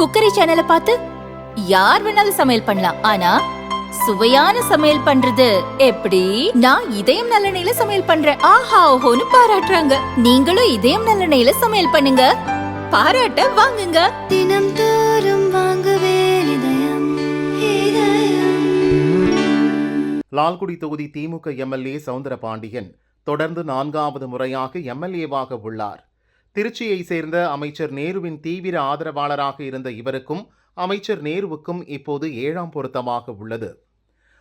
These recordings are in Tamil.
குக்கரி சேனலை பார்த்து யார் வேணாலும் சமையல் பண்ணலாம். ஆனா சுவையான சமையல் பண்றது எப்படி? நான் இதயம் நல்லெண்ணெயில சமையல் பண்றேன். ஆஹா ஓஹோன்னு பாராட்டுறாங்க. நீங்களும் இதயம் நல்லெண்ணெயில சமையல் பண்ணுங்க. பாராட்ட வாங்குங்க. தினம் தோறும் வாங்குவே இதயம் இதயம். லால்குடி தொகுதி திமுக எம்எல்ஏ சவுந்தர பாண்டியன் தொடர்ந்து நான்காவது முறையாக எம்எல்ஏவாக உள்ளார். திருச்சியை சேர்ந்த அமைச்சர் நேருவின் தீவிர ஆதரவாளராக இருந்த இவருக்கும் அமைச்சர் நேருவுக்கும் இப்போது ஏழாம் பொருத்தமாக உள்ளது.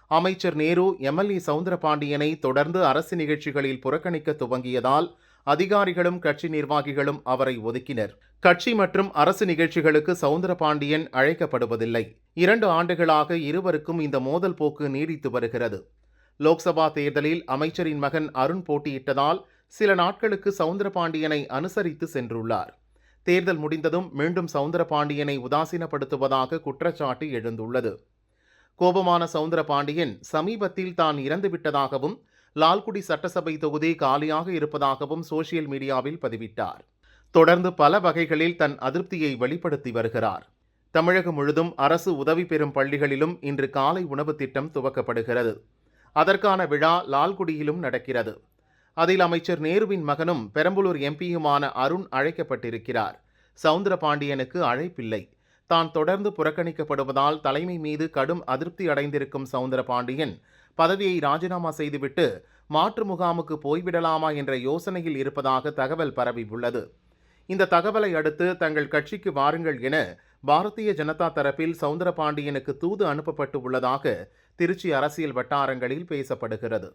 அமைச்சர் நேரு எம்எல்ஏ சவுந்தரபாண்டியனை தொடர்ந்து அரசு நிகழ்ச்சிகளில் புறக்கணிக்க துவங்கியதால் அதிகாரிகளும் கட்சி நிர்வாகிகளும் அவரை ஒதுக்கினர். கட்சி மற்றும் அரசு நிகழ்ச்சிகளுக்கு சவுந்தரபாண்டியன் அழைக்கப்படுவதில்லை. இரண்டு ஆண்டுகளாக இருவருக்கும் இந்த மோதல் போக்கு நீடித்து வருகிறது. லோக்சபா தேர்தலில் அமைச்சரின் மகன் அருண் போட்டியிட்டதால் சில நாட்களுக்கு சவுந்தரபாண்டியனை அனுசரித்து சென்றுள்ளார். தேர்தல் முடிந்ததும் மீண்டும் சவுந்தரபாண்டியனை உதாசீனப்படுத்துவதாக குற்றச்சாட்டு எழுந்துள்ளது. கோபமான சவுந்தரபாண்டியன் சமீபத்தில் தான் இறந்துவிட்டதாகவும் லால்குடி சட்டசபை தொகுதி காலியாக இருப்பதாகவும் சோசியல் மீடியாவில் பதிவிட்டார். தொடர்ந்து பல வகைகளில் தன் அதிருப்தியை வெளிப்படுத்தி வருகிறார். தமிழகம் முழுதும் அரசு உதவி பெறும் பள்ளிகளிலும் இன்று காலை உணவு திட்டம் துவக்கப்படுகிறது. அதற்கான விழா லால்குடியிலும் நடக்கிறது. அதில் அமைச்சர் நேருவின் மகனும் பெரம்பலூர் எம்பியுமான அருண் அழைக்கப்பட்டிருக்கிறார். சவுந்தரபாண்டியனுக்கு அழைப்பில்லை. தான் தொடர்ந்து புறக்கணிக்கப்படுவதால் தலைமை மீது கடும் அதிருப்தி அடைந்திருக்கும் சவுந்தரபாண்டியன் பதவியை ராஜினாமா செய்துவிட்டு மாற்று முகாமுக்கு போய்விடலாமா என்ற யோசனையில் இருப்பதாக தகவல் பரவியுள்ளது இந்த தகவலை அடுத்து தங்கள் கட்சிக்கு வாருங்கள் என பாரதிய ஜனதா தரப்பில் சவுந்தரபாண்டியனுக்கு தூது அனுப்பப்பட்டு உள்ளதாக திருச்சி அரசியல் வட்டாரங்களில் பேசப்படுகிறது.